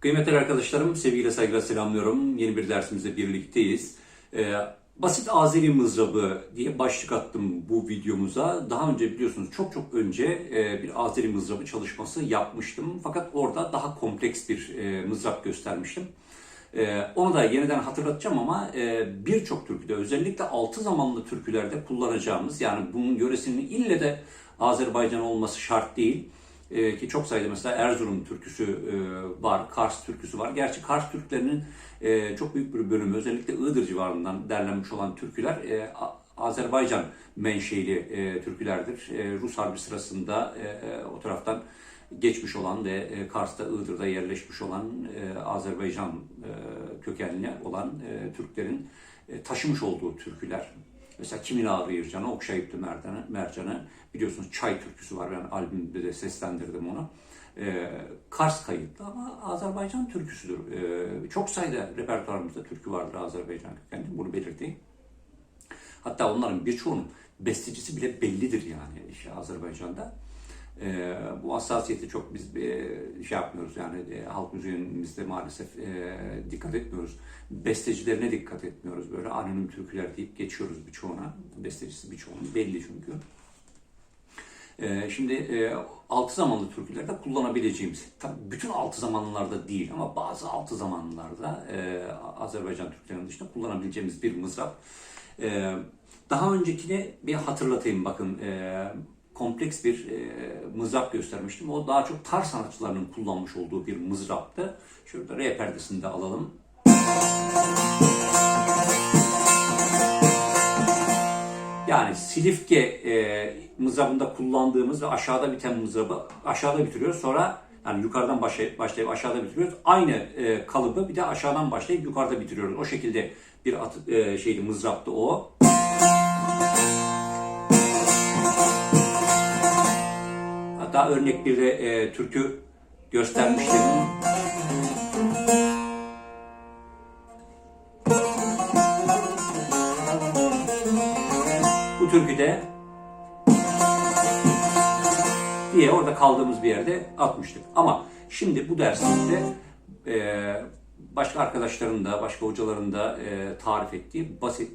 Kıymetli arkadaşlarım, sevgiyle saygıyla selamlıyorum. Yeni bir dersimizde birlikteyiz. Ee, basit Azeri mızrabı diye başlık attım bu videomuza. Daha önce biliyorsunuz çok çok önce e, bir Azeri mızrabı çalışması yapmıştım. Fakat orada daha kompleks bir e, mızrap göstermiştim. E, onu da yeniden hatırlatacağım ama e, birçok türküde özellikle altı zamanlı türkülerde kullanacağımız yani bunun yöresinin ille de Azerbaycan olması şart değil. Ee, ki çok sayıda mesela Erzurum türküsü e, var, Kars türküsü var. Gerçi Kars Türklerinin e, çok büyük bir bölümü özellikle Iğdır civarından derlenmiş olan türküler e, Azerbaycan menşeli e, türkülerdir. E, Rus Harbi sırasında e, e, o taraftan geçmiş olan ve e, Kars'ta, Iğdır'da yerleşmiş olan e, Azerbaycan e, kökenli olan e, Türklerin e, taşımış olduğu türküler. Mesela kimin ağrıyor canı, okşayıptı mercanı, mercanı. Biliyorsunuz Çay türküsü var, ben albümde de seslendirdim onu. Ee, Kars kayıtlı ama Azerbaycan türküsüdür. Ee, çok sayıda repertuarımızda türkü vardır Azerbaycan kökenli, bunu belirteyim. Hatta onların birçoğunun bestecisi bile bellidir yani işte Azerbaycan'da. Ee, bu hassasiyeti çok biz e, şey yapmıyoruz yani e, halk müziğimizde maalesef e, dikkat etmiyoruz. Bestecilerine dikkat etmiyoruz. Böyle anonim türküler deyip geçiyoruz birçoğuna. Bestecisi birçoğunun belli çünkü. Ee, şimdi e, altı zamanlı türkülerde kullanabileceğimiz, tabii bütün altı zamanlılarda değil ama bazı altı zamanlılarda e, Azerbaycan Türklerinin dışında kullanabileceğimiz bir mızrap. E, daha öncekini bir hatırlatayım bakın. E, kompleks bir e, mızrap göstermiştim. O daha çok tar sanatçılarının kullanmış olduğu bir mızraptı. Şurada R perdesini de alalım. Yani silifke e, mızrabında kullandığımız ve aşağıda biten mızrabı aşağıda bitiriyoruz. Sonra yani yukarıdan başlayıp, başlayıp aşağıda bitiriyoruz. Aynı e, kalıbı bir de aşağıdan başlayıp yukarıda bitiriyoruz. O şekilde bir at, e, şeydi mızraptı o. Hatta örnek bir de e, türkü göstermiştim. Bu türküde diye orada kaldığımız bir yerde atmıştık. Ama şimdi bu dersimizde e, başka arkadaşların da, başka hocaların da e, tarif ettiği basit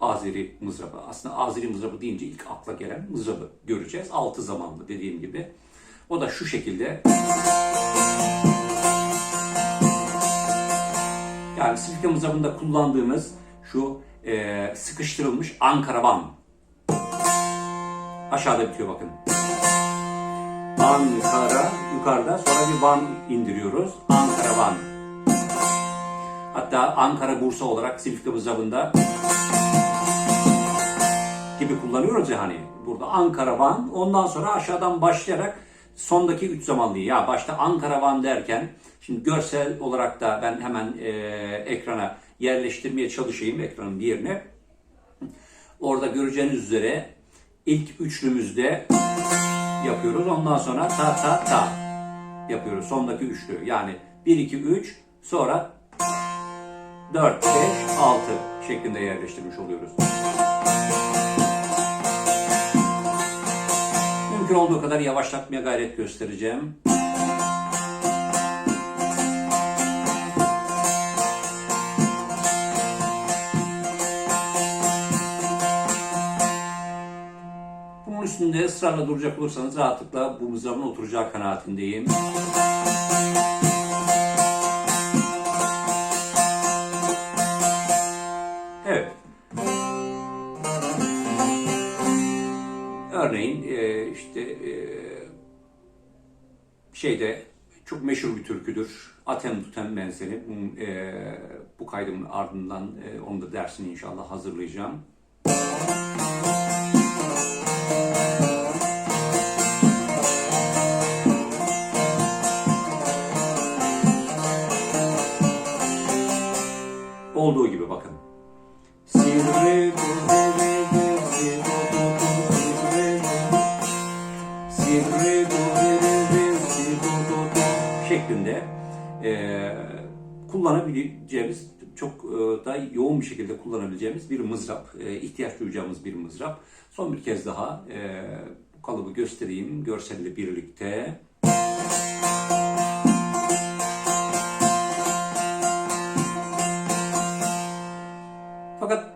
Azeri mızrabı. Aslında Azeri mızrabı deyince ilk akla gelen mızrabı göreceğiz. Altı zamanlı dediğim gibi. O da şu şekilde. Yani silke mızrabında kullandığımız şu e, sıkıştırılmış Ankara van. Aşağıda bitiyor bakın. Ankara yukarıda sonra bir van indiriyoruz. Ankara van. Hatta Ankara Bursa olarak silifke mızrabında gibi kullanıyoruz ya hani. Burada Ankara van ondan sonra aşağıdan başlayarak sondaki üç zamanlıyı ya başta Ankara van derken şimdi görsel olarak da ben hemen e, ekrana yerleştirmeye çalışayım ekranın bir yerine. Orada göreceğiniz üzere ilk üçlümüzde yapıyoruz. Ondan sonra ta ta ta yapıyoruz. Sondaki üçlü. Yani 1 2 3 sonra 4 5 6 şeklinde yerleştirmiş oluyoruz. Mümkün olduğu kadar yavaşlatmaya gayret göstereceğim. Bunun üstünde ısrarla duracak olursanız rahatlıkla bu mızrabın oturacağı kanaatindeyim. Örneğin e, işte e, şeyde çok meşhur bir türküdür. Atem tutem ben seni. Bunun, e, bu kaydımın ardından e, onun da dersini inşallah hazırlayacağım. Olduğu gibi bakın. Sivri şeklinde e, kullanabileceğimiz çok e, da yoğun bir şekilde kullanabileceğimiz bir mızrap, e, ihtiyaç duyacağımız bir mızrap. Son bir kez daha e, bu kalıbı göstereyim görselle birlikte. Fakat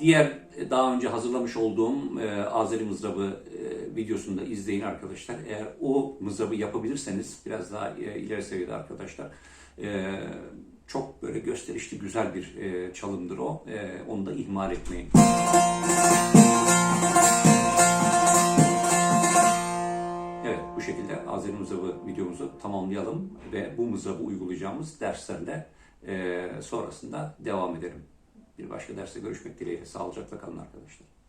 diğer daha önce hazırlamış olduğum e, Azeri mızrabı e, videosunu da izleyin arkadaşlar. Eğer o mızrabı yapabilirseniz biraz daha e, ileri seviyede arkadaşlar. E, çok böyle gösterişli güzel bir e, çalımdır o. E, onu da ihmal etmeyin. Evet bu şekilde Azeri mızrabı videomuzu tamamlayalım ve bu mızrabı uygulayacağımız derslerle e, sonrasında devam edelim. Bir başka derste görüşmek dileğiyle. Sağlıcakla kalın arkadaşlar.